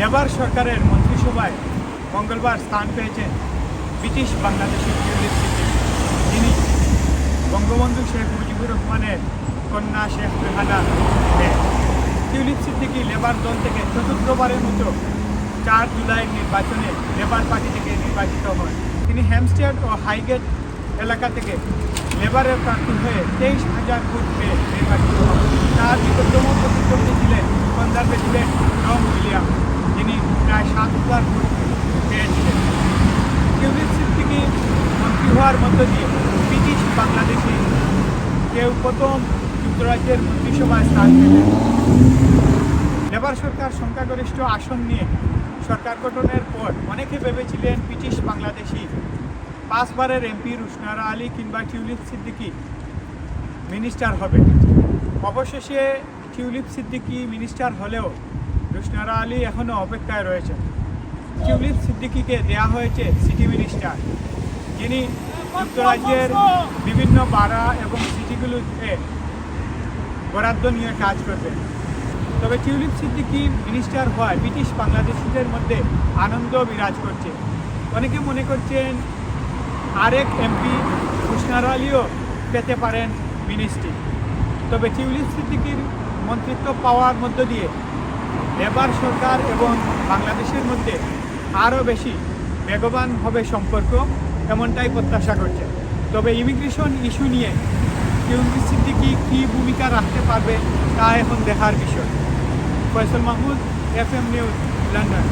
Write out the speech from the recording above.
Labour সরকারের মন্ত্রিসভায় মঙ্গলবার স্থান পেয়েছেন ব্রিটিশ বাংলাদেশি যিনি বঙ্গবন্ধু শেখ মুজিবুর রহমানের কন্যা শেখ রেহানা টিউলিপ সিদ্দিকী লেবার দল থেকে চতুর্থবারের মতো চার জুলাইয়ের নির্বাচনে লেবার পার্টি থেকে নির্বাচিত হন। তিনি হ্যামস্টেড ও হাইগেট এলাকা থেকে লেবারের প্রার্থী হয়ে তেইশ হাজার ভোট পেয়ে নির্বাচিত হন। তার নিকটতম প্রতিদ্বন্দ্বী ছিলেন ভোট পেয়েছিলেন টিউলিপ সিদ্দিকী মন্ত্রী হওয়ার মধ্য দিয়ে ব্রিটিশ বাংলাদেশি কেউ প্রথম যুক্তরাজ্যের মন্ত্রিসভায় স্থান পেলেন, লেবার সরকার সংখ্যাগরিষ্ঠ আসন নিয়ে সরকার গঠনের পর অনেকে ভেবেছিলেন ব্রিটিশ বাংলাদেশি পাঁচবারের এমপি রুশনারা আলী কিংবা টিউলিপ সিদ্দিকী মিনিস্টার হবে অবশেষে টিউলিপ সিদ্দিকী মিনিস্টার হলেও রুশনারা আলী এখনও অপেক্ষায় রয়েছেন। টিউলিপ সিদ্দিকীকে দেয়া হয়েছে সিটি মিনিস্টার। যিনি যুক্তরাজ্যের বিভিন্ন পাড়া এবং সিটিগুলোতে বরাদ্দ নিয়ে কাজ করবেন। তবে টিউলিপ সিদ্দিকি মিনিস্টার হওয়ায় ব্রিটিশ বাংলাদেশিদের মধ্যে আনন্দ বিরাজ করছে। অনেকে মনে করছেন আরেক এমপি হুসনার আলীও পেতে পারেন মিনিস্ট্রি। তবে টিউলিপ সিদ্দিকির মন্ত্রিত্ব পাওয়ার মধ্য দিয়ে লেবার সরকার এবং বাংলাদেশের মধ্যে আরও বেশি বেগবান হবে সম্পর্ক এমনটাই প্রত্যাশা করছে। তবে ইমিগ্রেশন ইস্যু নিয়ে কিউমি সিদ্দিকি কী ভূমিকা রাখতে পারবে তা এখন দেখার বিষয়। Faisal Mahmud F M news, London.